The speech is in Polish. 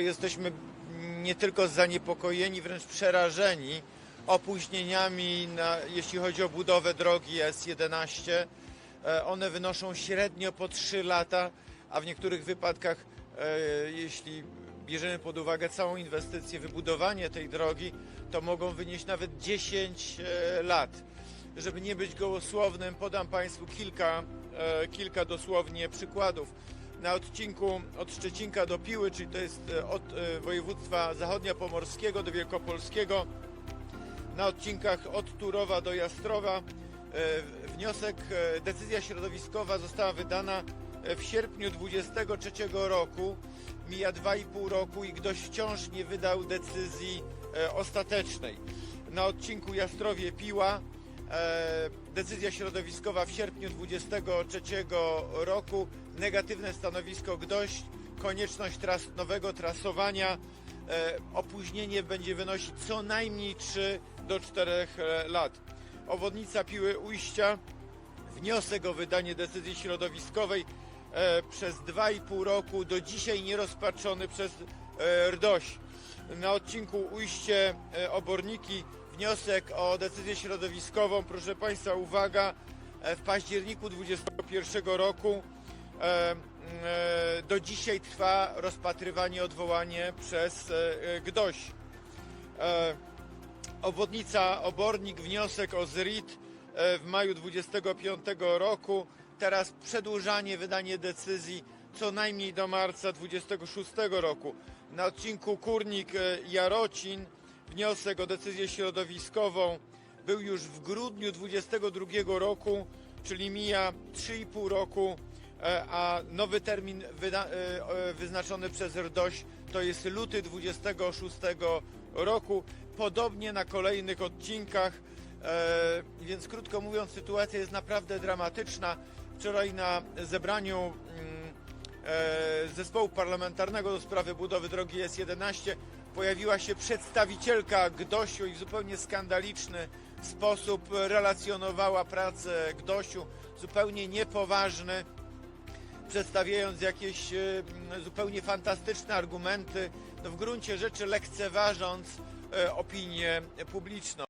Jesteśmy nie tylko zaniepokojeni, wręcz przerażeni opóźnieniami, na, jeśli chodzi o budowę drogi S11. E, One wynoszą średnio po 3 lata, a w niektórych wypadkach, e, jeśli bierzemy pod uwagę całą inwestycję, wybudowanie tej drogi, to mogą wynieść nawet 10 e, lat. Żeby nie być gołosłownym, podam Państwu kilka, kilka dosłownie przykładów na odcinku od Szczecinka do Piły, czyli to jest e, od e, województwa zachodniopomorskiego do wielkopolskiego, na odcinkach od Turowa do Jastrowa. e, Wniosek, decyzja środowiskowa została wydana w sierpniu 23 roku. Mija 2,5 roku i ktoś wciąż nie wydał decyzji ostatecznej. Na odcinku Jastrowie-Piła e, decyzja środowiskowa w sierpniu 23 roku, negatywne stanowisko GDOŚ, konieczność tras, nowego trasowania, e, opóźnienie będzie wynosić co najmniej 3 do 4 e, lat. Obwodnica Piły Ujścia, wniosek o wydanie decyzji środowiskowej e, przez 2,5 roku do dzisiaj nierozpatrzony przez e, RDOŚ. Na odcinku Ujście e, Oborniki wniosek o decyzję środowiskową, proszę Państwa, uwaga, e, w październiku 2021 roku e, e, do dzisiaj trwa rozpatrywanie odwołanie przez GDOŚ. Obwodnica Obornik, wniosek o ZRIT w maju 25 roku. Teraz przedłużanie wydanie decyzji co najmniej do marca 26 roku. Na odcinku Kurnik Jarocin wniosek o decyzję środowiskową był już w grudniu 22 roku, czyli mija 3,5 roku, e, a nowy termin e, e, wyznaczony przez RDOŚ to jest luty 26 roku. Podobnie na kolejnych odcinkach, więc krótko mówiąc, sytuacja jest naprawdę dramatyczna. Wczoraj na zebraniu mm, zespołu parlamentarnego do sprawy budowy drogi S11 pojawiła się przedstawicielka GDOŚ-u i w zupełnie skandaliczny sposób relacjonowała pracę GDOŚ-u, zupełnie niepoważny, przedstawiając jakieś e, zupełnie fantastyczne argumenty, no w gruncie rzeczy lekceważąc e, opinię publiczną.